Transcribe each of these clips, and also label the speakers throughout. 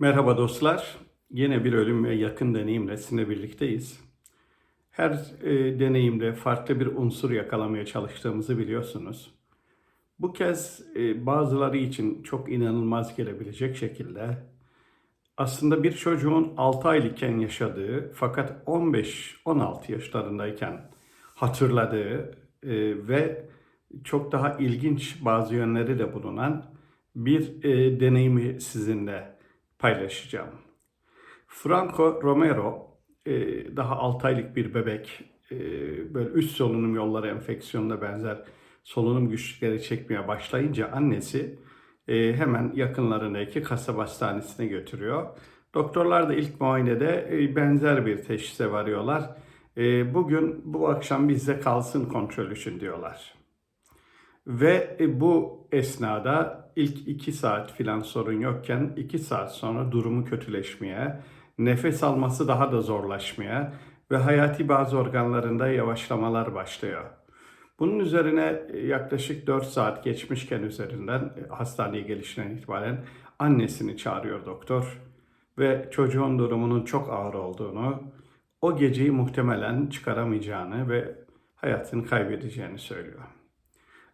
Speaker 1: Merhaba dostlar. Yine bir ölüm yakın deneyimle sizinle birlikteyiz. Her e, deneyimde farklı bir unsur yakalamaya çalıştığımızı biliyorsunuz. Bu kez e, bazıları için çok inanılmaz gelebilecek şekilde aslında bir çocuğun 6 aylıkken yaşadığı fakat 15-16 yaşlarındayken hatırladığı e, ve çok daha ilginç bazı yönleri de bulunan bir e, deneyimi sizinle paylaşacağım. Franco Romero e, daha 6 aylık bir bebek e, böyle üst solunum yolları enfeksiyonuna benzer solunum güçlükleri çekmeye başlayınca annesi e, hemen yakınlarındaki kasaba hastanesine götürüyor. Doktorlar da ilk muayenede benzer bir teşhise varıyorlar. Bugün bu akşam bizde kalsın kontrol için diyorlar. Ve e, bu esnada ilk iki saat filan sorun yokken iki saat sonra durumu kötüleşmeye, nefes alması daha da zorlaşmaya ve hayati bazı organlarında yavaşlamalar başlıyor. Bunun üzerine e, yaklaşık 4 saat geçmişken üzerinden e, hastaneye gelişinden itibaren annesini çağırıyor doktor ve çocuğun durumunun çok ağır olduğunu, o geceyi muhtemelen çıkaramayacağını ve hayatını kaybedeceğini söylüyor.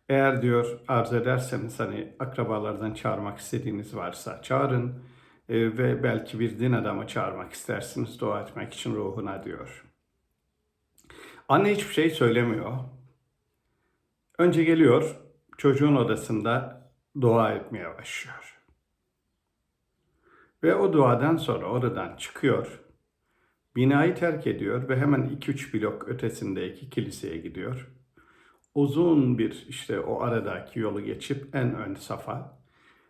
Speaker 1: Eğer diyor arzu ederseniz hani akrabalardan çağırmak istediğiniz varsa çağırın e, ve belki bir din adamı çağırmak istersiniz dua etmek için ruhuna diyor. Anne hiçbir şey söylemiyor. Önce geliyor çocuğun odasında dua etmeye başlıyor. Ve o duadan sonra oradan çıkıyor. Binayı terk ediyor ve hemen 2-3 blok ötesindeki kiliseye gidiyor uzun bir işte o aradaki yolu geçip en ön safa.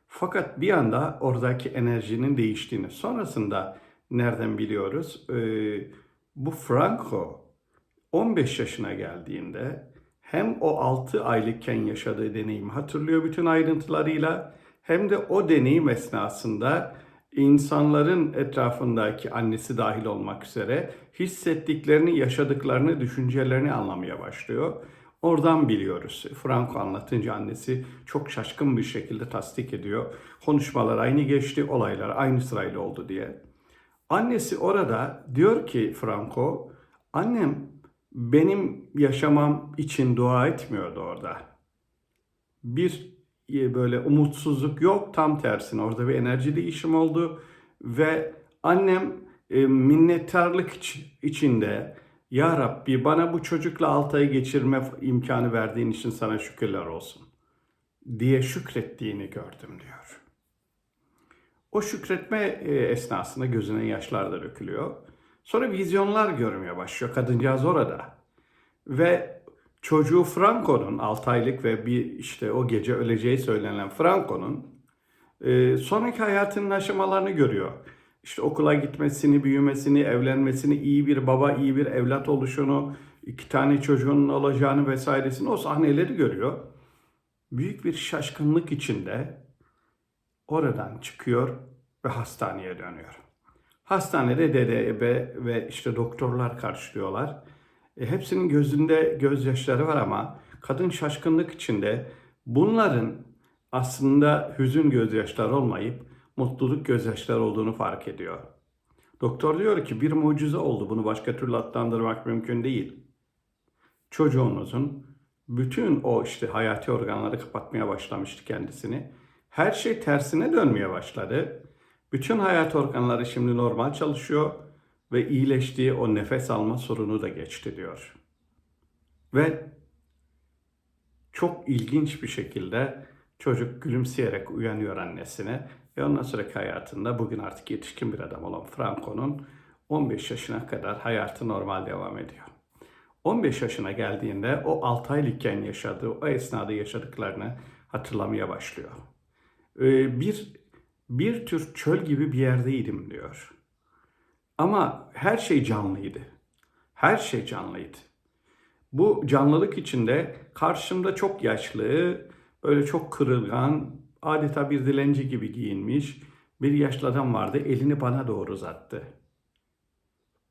Speaker 1: Fakat bir anda oradaki enerjinin değiştiğini sonrasında nereden biliyoruz? Ee, bu Franco 15 yaşına geldiğinde hem o 6 aylıkken yaşadığı deneyimi hatırlıyor bütün ayrıntılarıyla hem de o deneyim esnasında insanların etrafındaki annesi dahil olmak üzere hissettiklerini, yaşadıklarını, düşüncelerini anlamaya başlıyor. Oradan biliyoruz. Franco anlatınca annesi çok şaşkın bir şekilde tasdik ediyor. Konuşmalar aynı geçti, olaylar aynı sırayla oldu diye. Annesi orada diyor ki Franco, annem benim yaşamam için dua etmiyordu orada. Bir e, böyle umutsuzluk yok, tam tersine orada bir enerji değişim oldu ve annem e, minnettarlık içinde ya Rabbi bana bu çocukla 6 ay geçirme imkanı verdiğin için sana şükürler olsun diye şükrettiğini gördüm diyor. O şükretme e, esnasında gözüne yaşlar da dökülüyor. Sonra vizyonlar görmeye başlıyor kadıncağız orada. Ve çocuğu Franco'nun 6 aylık ve bir işte o gece öleceği söylenen Franco'nun e, sonraki hayatının aşamalarını görüyor işte okula gitmesini, büyümesini, evlenmesini, iyi bir baba, iyi bir evlat oluşunu, iki tane çocuğunun olacağını vesairesini o sahneleri görüyor. Büyük bir şaşkınlık içinde oradan çıkıyor ve hastaneye dönüyor. Hastanede dede, ebe ve işte doktorlar karşılıyorlar. E, hepsinin gözünde gözyaşları var ama kadın şaşkınlık içinde bunların aslında hüzün gözyaşları olmayıp mutluluk gözyaşları olduğunu fark ediyor. Doktor diyor ki bir mucize oldu bunu başka türlü adlandırmak mümkün değil. Çocuğunuzun bütün o işte hayati organları kapatmaya başlamıştı kendisini. Her şey tersine dönmeye başladı. Bütün hayat organları şimdi normal çalışıyor ve iyileştiği o nefes alma sorunu da geçti diyor. Ve çok ilginç bir şekilde çocuk gülümseyerek uyanıyor annesine ve ondan sonraki hayatında bugün artık yetişkin bir adam olan Franco'nun 15 yaşına kadar hayatı normal devam ediyor. 15 yaşına geldiğinde o 6 aylıkken yaşadığı, o esnada yaşadıklarını hatırlamaya başlıyor. Ee, bir bir tür çöl gibi bir yerdeydim diyor. Ama her şey canlıydı. Her şey canlıydı. Bu canlılık içinde karşımda çok yaşlı, böyle çok kırılgan, adeta bir dilenci gibi giyinmiş bir yaşlı adam vardı. Elini bana doğru uzattı.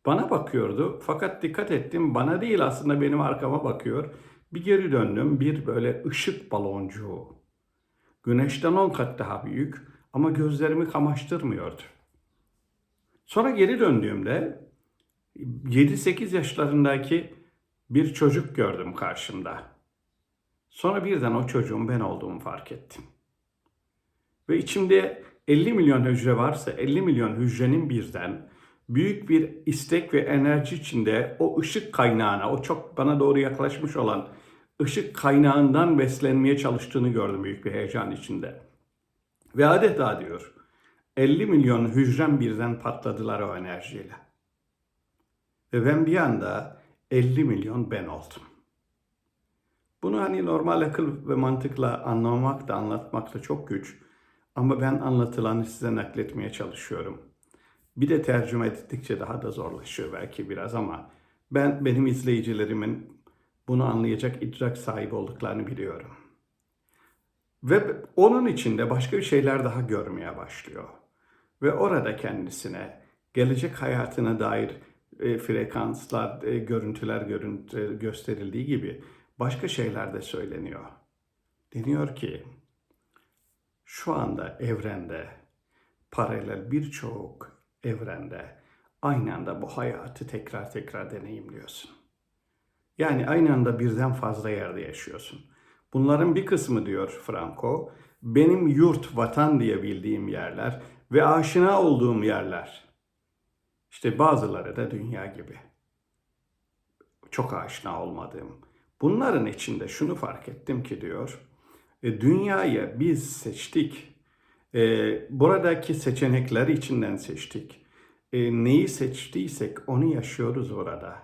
Speaker 1: Bana bakıyordu fakat dikkat ettim bana değil aslında benim arkama bakıyor. Bir geri döndüm bir böyle ışık baloncuğu. Güneşten on kat daha büyük ama gözlerimi kamaştırmıyordu. Sonra geri döndüğümde 7-8 yaşlarındaki bir çocuk gördüm karşımda. Sonra birden o çocuğun ben olduğumu fark ettim. Ve içimde 50 milyon hücre varsa 50 milyon hücrenin birden büyük bir istek ve enerji içinde o ışık kaynağına, o çok bana doğru yaklaşmış olan ışık kaynağından beslenmeye çalıştığını gördüm büyük bir heyecan içinde. Ve adeta diyor 50 milyon hücrem birden patladılar o enerjiyle. Ve ben bir anda 50 milyon ben oldum. Bunu hani normal akıl ve mantıkla anlamak da anlatmak da çok güç. Ama ben anlatılanı size nakletmeye çalışıyorum. Bir de tercüme ettikçe daha da zorlaşıyor belki biraz ama ben benim izleyicilerimin bunu anlayacak idrak sahibi olduklarını biliyorum. Ve onun içinde başka bir şeyler daha görmeye başlıyor. Ve orada kendisine gelecek hayatına dair e, frekanslar, e, görüntüler görüntü, gösterildiği gibi başka şeyler de söyleniyor. Deniyor ki şu anda evrende paralel birçok evrende aynı anda bu hayatı tekrar tekrar deneyimliyorsun. Yani aynı anda birden fazla yerde yaşıyorsun. Bunların bir kısmı diyor Franco, benim yurt, vatan diye bildiğim yerler ve aşina olduğum yerler. İşte bazıları da dünya gibi. Çok aşina olmadığım. Bunların içinde şunu fark ettim ki diyor, e, dünyayı biz seçtik. E, buradaki seçenekleri içinden seçtik. E, neyi seçtiysek onu yaşıyoruz orada.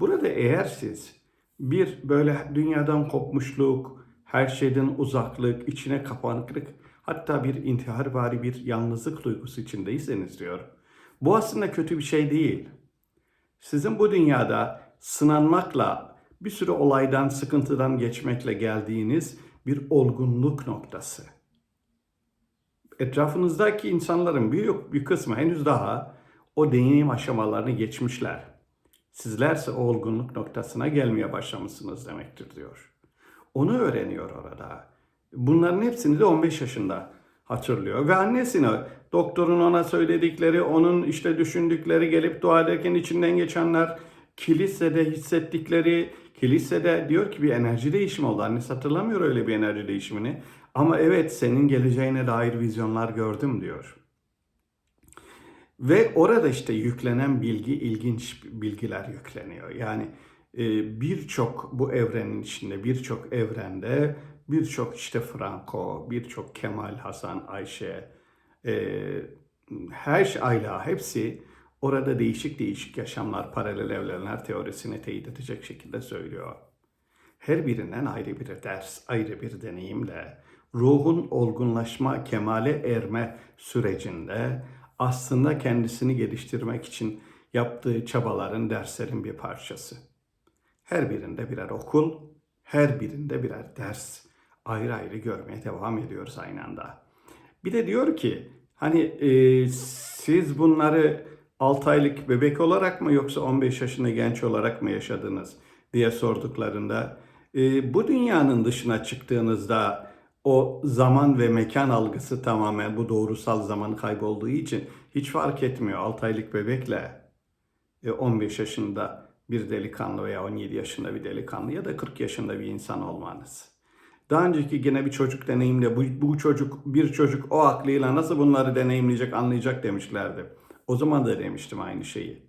Speaker 1: Burada eğer siz bir böyle dünyadan kopmuşluk, her şeyden uzaklık, içine kapanıklık, hatta bir intiharvari bir yalnızlık duygusu içindeyseniz diyor. Bu aslında kötü bir şey değil. Sizin bu dünyada sınanmakla, bir sürü olaydan, sıkıntıdan geçmekle geldiğiniz bir olgunluk noktası. Etrafınızdaki insanların büyük bir kısmı henüz daha o deneyim aşamalarını geçmişler. Sizlerse o olgunluk noktasına gelmeye başlamışsınız demektir diyor. Onu öğreniyor orada. Bunların hepsini de 15 yaşında hatırlıyor. Ve annesine doktorun ona söyledikleri, onun işte düşündükleri, gelip dua ederken içinden geçenler, kilisede hissettikleri, kilisede diyor ki bir enerji değişimi oldu. Annesi hatırlamıyor öyle bir enerji değişimini. Ama evet senin geleceğine dair vizyonlar gördüm diyor. Ve orada işte yüklenen bilgi ilginç bilgiler yükleniyor. Yani e, birçok bu evrenin içinde birçok evrende birçok işte Franco, birçok Kemal, Hasan, Ayşe, e, her şey Ayla hepsi orada değişik değişik yaşamlar, paralel evrenler teorisini teyit edecek şekilde söylüyor. Her birinden ayrı bir ders, ayrı bir deneyimle ruhun olgunlaşma, kemale erme sürecinde aslında kendisini geliştirmek için yaptığı çabaların, derslerin bir parçası. Her birinde birer okul, her birinde birer ders ayrı ayrı görmeye devam ediyoruz aynı anda. Bir de diyor ki hani e, siz bunları 6 aylık bebek olarak mı yoksa 15 yaşında genç olarak mı yaşadınız diye sorduklarında e, bu dünyanın dışına çıktığınızda o zaman ve mekan algısı tamamen bu doğrusal zaman kaybolduğu için hiç fark etmiyor 6 aylık bebekle 15 e, yaşında bir delikanlı veya 17 yaşında bir delikanlı ya da 40 yaşında bir insan olmanız. Daha önceki gene bir çocuk deneyimle bu, bu çocuk bir çocuk o aklıyla nasıl bunları deneyimleyecek anlayacak demişlerdi. O zaman da demiştim aynı şeyi.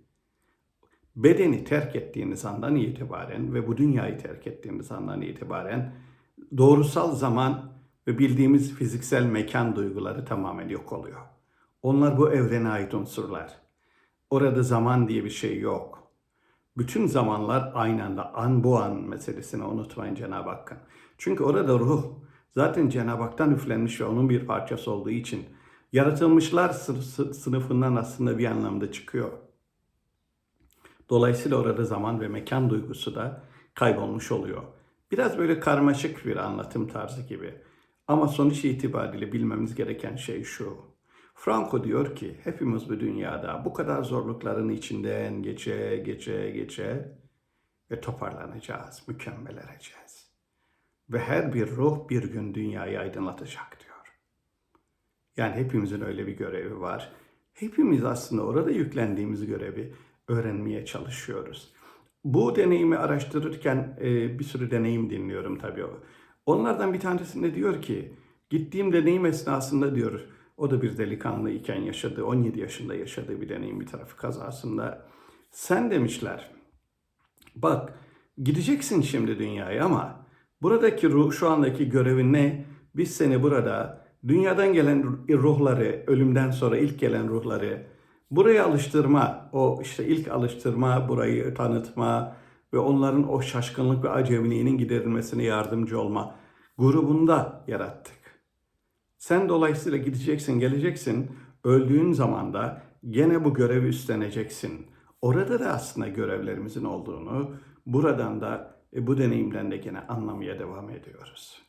Speaker 1: Bedeni terk ettiğiniz andan itibaren ve bu dünyayı terk ettiğiniz andan itibaren doğrusal zaman ve bildiğimiz fiziksel mekan duyguları tamamen yok oluyor. Onlar bu evrene ait unsurlar. Orada zaman diye bir şey yok. Bütün zamanlar aynı anda an bu an meselesini unutmayın Cenab-ı Hakk'ın. Çünkü orada ruh zaten Cenab-ı Hak'tan üflenmiş ve onun bir parçası olduğu için yaratılmışlar sınıfından aslında bir anlamda çıkıyor. Dolayısıyla orada zaman ve mekan duygusu da kaybolmuş oluyor. Biraz böyle karmaşık bir anlatım tarzı gibi. Ama sonuç itibariyle bilmemiz gereken şey şu. Franco diyor ki hepimiz bu dünyada bu kadar zorlukların içinden geçe geçe geçe ve toparlanacağız, mükemmel ereceğiz. Ve her bir ruh bir gün dünyayı aydınlatacak diyor. Yani hepimizin öyle bir görevi var. Hepimiz aslında orada yüklendiğimiz görevi öğrenmeye çalışıyoruz. Bu deneyimi araştırırken e, bir sürü deneyim dinliyorum tabii. Onlardan bir tanesinde diyor ki, gittiğim deneyim esnasında diyor, o da bir delikanlı iken yaşadığı, 17 yaşında yaşadığı bir deneyim bir trafik kazasında. Sen demişler, bak gideceksin şimdi dünyaya ama buradaki ruh, şu andaki görevin ne? Biz seni burada dünyadan gelen ruhları, ölümden sonra ilk gelen ruhları buraya alıştırma, o işte ilk alıştırma, burayı tanıtma ve onların o şaşkınlık ve acemiliğinin giderilmesine yardımcı olma grubunda yarattık. Sen dolayısıyla gideceksin, geleceksin. Öldüğün zaman da gene bu görevi üstleneceksin. Orada da aslında görevlerimizin olduğunu, buradan da e, bu deneyimden de gene anlamaya devam ediyoruz.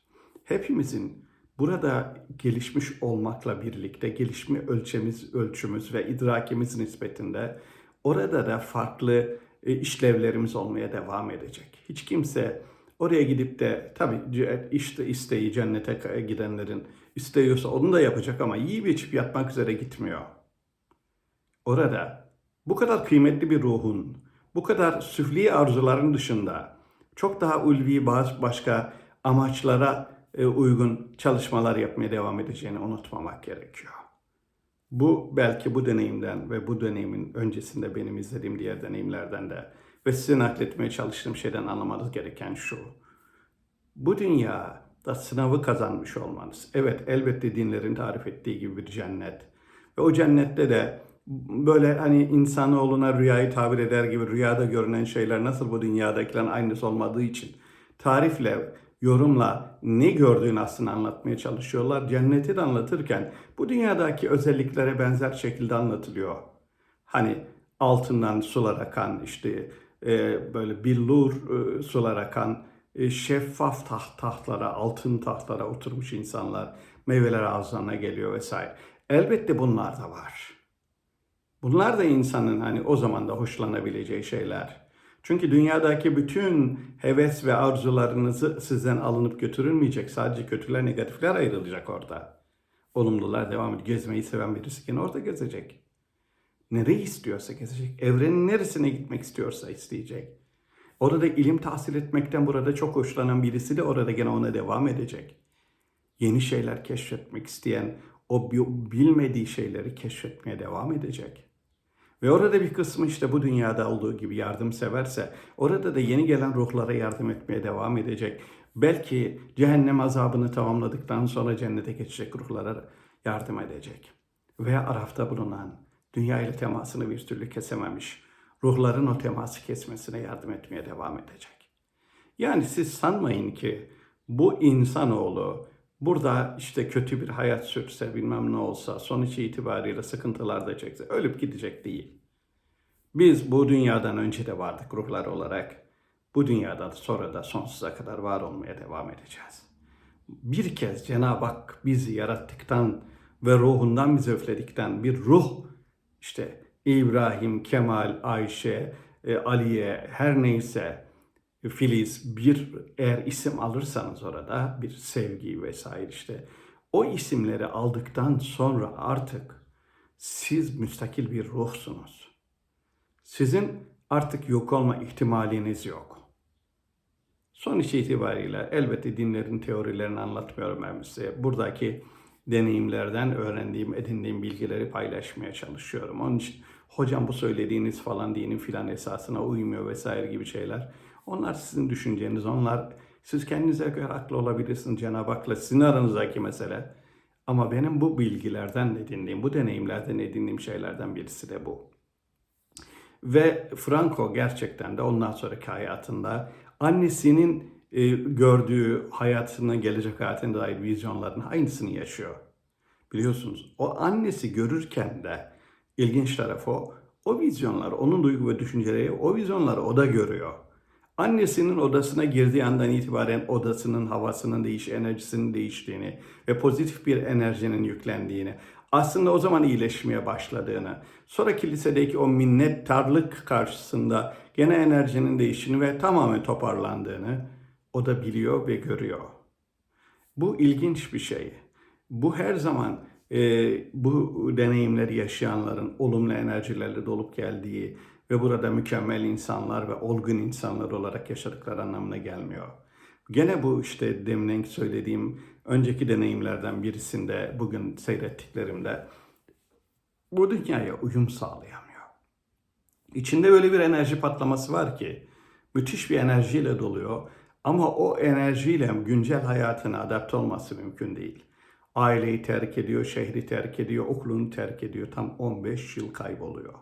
Speaker 1: Hepimizin burada gelişmiş olmakla birlikte gelişme ölçemiz, ölçümüz ve idrakimiz nispetinde orada da farklı e, işlevlerimiz olmaya devam edecek. Hiç kimse oraya gidip de tabii işte isteği cennete gidenlerin istiyorsa onu da yapacak ama yiyip içip yatmak üzere gitmiyor. Orada bu kadar kıymetli bir ruhun, bu kadar süfli arzuların dışında çok daha ulvi bazı başka amaçlara e, uygun çalışmalar yapmaya devam edeceğini unutmamak gerekiyor. Bu belki bu deneyimden ve bu deneyimin öncesinde benim izlediğim diğer deneyimlerden de ve size nakletmeye çalıştığım şeyden anlamanız gereken şu. Bu dünyada sınavı kazanmış olmanız. Evet elbette dinlerin tarif ettiği gibi bir cennet. Ve o cennette de böyle hani insanoğluna rüyayı tabir eder gibi rüyada görünen şeyler nasıl bu dünyadakilerin aynısı olmadığı için tarifle yorumla ne gördüğünü aslında anlatmaya çalışıyorlar. Cenneti de anlatırken bu dünyadaki özelliklere benzer şekilde anlatılıyor. Hani altından sular akan işte e, böyle billur e, sular akan e, şeffaf taht tahtlara, altın tahtlara oturmuş insanlar, meyveler ağızlarına geliyor vesaire. Elbette bunlar da var. Bunlar da insanın hani o zaman da hoşlanabileceği şeyler. Çünkü dünyadaki bütün heves ve arzularınızı sizden alınıp götürülmeyecek. Sadece kötüler, negatifler ayrılacak orada. Olumlular devam ediyor. Gezmeyi seven birisi gene orada gezecek. Nereyi istiyorsa gezecek. Evrenin neresine gitmek istiyorsa isteyecek. Orada ilim tahsil etmekten burada çok hoşlanan birisi de orada gene ona devam edecek. Yeni şeyler keşfetmek isteyen, o bilmediği şeyleri keşfetmeye devam edecek. Ve orada bir kısmı işte bu dünyada olduğu gibi yardımseverse orada da yeni gelen ruhlara yardım etmeye devam edecek. Belki cehennem azabını tamamladıktan sonra cennete geçecek ruhlara yardım edecek. Veya Araf'ta bulunan dünya ile temasını bir türlü kesememiş ruhların o teması kesmesine yardım etmeye devam edecek. Yani siz sanmayın ki bu insanoğlu burada işte kötü bir hayat sürse bilmem ne olsa sonuç itibariyle sıkıntılar da çekse ölüp gidecek değil. Biz bu dünyadan önce de vardık ruhlar olarak. Bu dünyada da sonra da sonsuza kadar var olmaya devam edeceğiz. Bir kez Cenab-ı Hak bizi yarattıktan ve ruhundan bizi öfledikten bir ruh işte İbrahim, Kemal, Ayşe, e, Aliye her neyse Filiz bir eğer isim alırsanız orada bir sevgi vesaire işte o isimleri aldıktan sonra artık siz müstakil bir ruhsunuz. Sizin artık yok olma ihtimaliniz yok. Sonuç itibariyle elbette dinlerin teorilerini anlatmıyorum ben size. Buradaki deneyimlerden öğrendiğim, edindiğim bilgileri paylaşmaya çalışıyorum. Onun için hocam bu söylediğiniz falan dinin filan esasına uymuyor vesaire gibi şeyler. Onlar sizin düşünceniz, onlar siz kendinize göre haklı olabilirsiniz Cenab-ı Hak'la sizin aranızdaki mesele. Ama benim bu bilgilerden edindiğim, bu deneyimlerden edindiğim şeylerden birisi de bu. Ve Franco gerçekten de ondan sonraki hayatında annesinin e, gördüğü hayatına gelecek hayatına dair vizyonların aynısını yaşıyor. Biliyorsunuz o annesi görürken de ilginç tarafı o. O vizyonları, onun duygu ve düşünceleri, o vizyonları o da görüyor. Annesinin odasına girdiği andan itibaren odasının havasının değiş, enerjisinin değiştiğini ve pozitif bir enerjinin yüklendiğini, aslında o zaman iyileşmeye başladığını, sonra kilisedeki o minnettarlık karşısında gene enerjinin değiştiğini ve tamamen toparlandığını o da biliyor ve görüyor. Bu ilginç bir şey. Bu her zaman e, bu deneyimleri yaşayanların olumlu enerjilerle dolup geldiği ve burada mükemmel insanlar ve olgun insanlar olarak yaşadıkları anlamına gelmiyor. Gene bu işte demin söylediğim önceki deneyimlerden birisinde bugün seyrettiklerimde bu dünyaya uyum sağlayamıyor. İçinde öyle bir enerji patlaması var ki müthiş bir enerjiyle doluyor ama o enerjiyle güncel hayatına adapte olması mümkün değil. Aileyi terk ediyor, şehri terk ediyor, okulunu terk ediyor. Tam 15 yıl kayboluyor.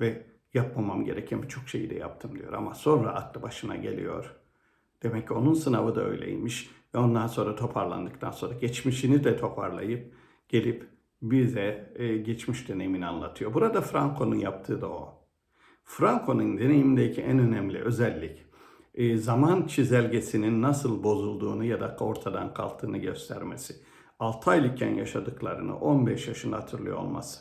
Speaker 1: Ve yapmamam gereken birçok şeyi de yaptım diyor. Ama sonra aklı başına geliyor. Demek ki onun sınavı da öyleymiş. Ve ondan sonra toparlandıktan sonra geçmişini de toparlayıp gelip bize e, geçmiş deneyimini anlatıyor. Burada Franco'nun yaptığı da o. Franco'nun deneyimindeki en önemli özellik e, zaman çizelgesinin nasıl bozulduğunu ya da ortadan kalktığını göstermesi. 6 aylıkken yaşadıklarını 15 yaşında hatırlıyor olması.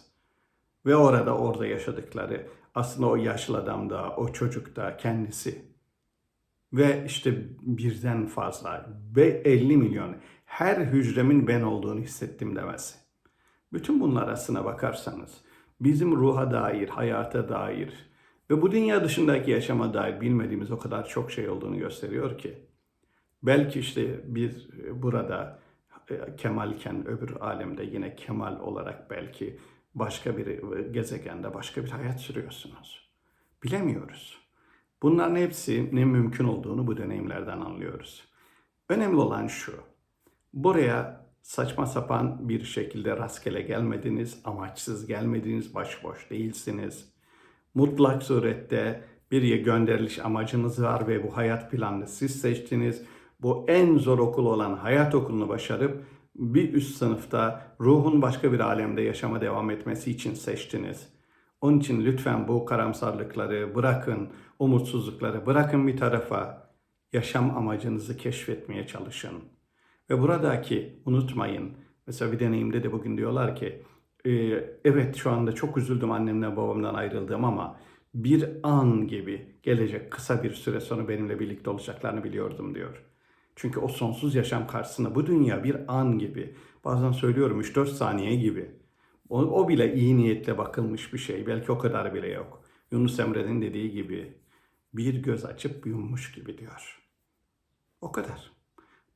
Speaker 1: Ve orada orada yaşadıkları aslında o yaşlı adam da o çocuk da kendisi. Ve işte birden fazla ve 50 milyon her hücremin ben olduğunu hissettim demesi. Bütün bunlar aslına bakarsanız bizim ruha dair, hayata dair ve bu dünya dışındaki yaşama dair bilmediğimiz o kadar çok şey olduğunu gösteriyor ki. Belki işte bir burada e, kemalken öbür alemde yine kemal olarak belki başka bir gezegende başka bir hayat sürüyorsunuz. Bilemiyoruz. Bunların hepsi ne mümkün olduğunu bu deneyimlerden anlıyoruz. Önemli olan şu. Buraya saçma sapan bir şekilde rastgele gelmediniz, amaçsız gelmediniz, başboş değilsiniz. Mutlak surette bir gönderiliş amacınız var ve bu hayat planını siz seçtiniz. Bu en zor okul olan hayat okulunu başarıp bir üst sınıfta ruhun başka bir alemde yaşama devam etmesi için seçtiniz. Onun için lütfen bu karamsarlıkları bırakın, umutsuzlukları bırakın bir tarafa. Yaşam amacınızı keşfetmeye çalışın. Ve buradaki unutmayın, mesela bir deneyimde de bugün diyorlar ki, e, evet şu anda çok üzüldüm annemden babamdan ayrıldığım ama bir an gibi gelecek kısa bir süre sonra benimle birlikte olacaklarını biliyordum diyor. Çünkü o sonsuz yaşam karşısında bu dünya bir an gibi, bazen söylüyorum 3-4 saniye gibi. O, o bile iyi niyetle bakılmış bir şey. Belki o kadar bile yok. Yunus Emre'nin dediği gibi bir göz açıp yummuş gibi diyor. O kadar.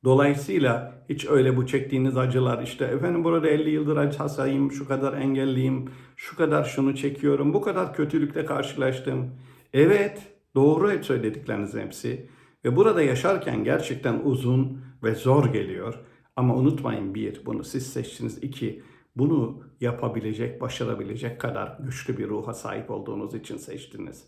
Speaker 1: Dolayısıyla hiç öyle bu çektiğiniz acılar işte efendim burada 50 yıldır acı hasayım, şu kadar engelliyim, şu kadar şunu çekiyorum, bu kadar kötülükle karşılaştım. Evet, doğru söyledikleriniz hepsi. Ve burada yaşarken gerçekten uzun ve zor geliyor. Ama unutmayın bir, bunu siz seçtiniz. iki bunu yapabilecek, başarabilecek kadar güçlü bir ruha sahip olduğunuz için seçtiniz.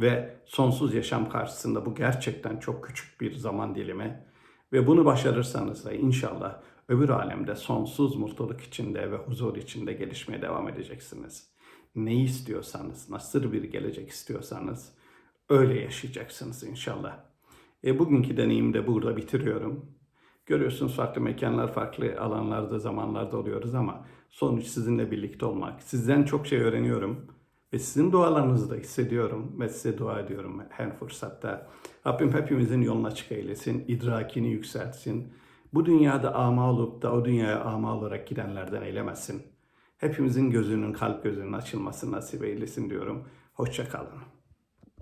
Speaker 1: Ve sonsuz yaşam karşısında bu gerçekten çok küçük bir zaman dilimi. Ve bunu başarırsanız da inşallah öbür alemde sonsuz mutluluk içinde ve huzur içinde gelişmeye devam edeceksiniz. Ne istiyorsanız, nasıl bir gelecek istiyorsanız öyle yaşayacaksınız inşallah. E, bugünkü deneyimi de burada bitiriyorum. Görüyorsunuz farklı mekanlar, farklı alanlarda, zamanlarda oluyoruz ama sonuç sizinle birlikte olmak. Sizden çok şey öğreniyorum ve sizin dualarınızı da hissediyorum ve size dua ediyorum her fırsatta. Rabbim hepimizin yolunu açık eylesin, idrakini yükseltsin. Bu dünyada ama olup da o dünyaya ama olarak gidenlerden eylemesin. Hepimizin gözünün, kalp gözünün açılmasını nasip eylesin diyorum. Hoşça kalın.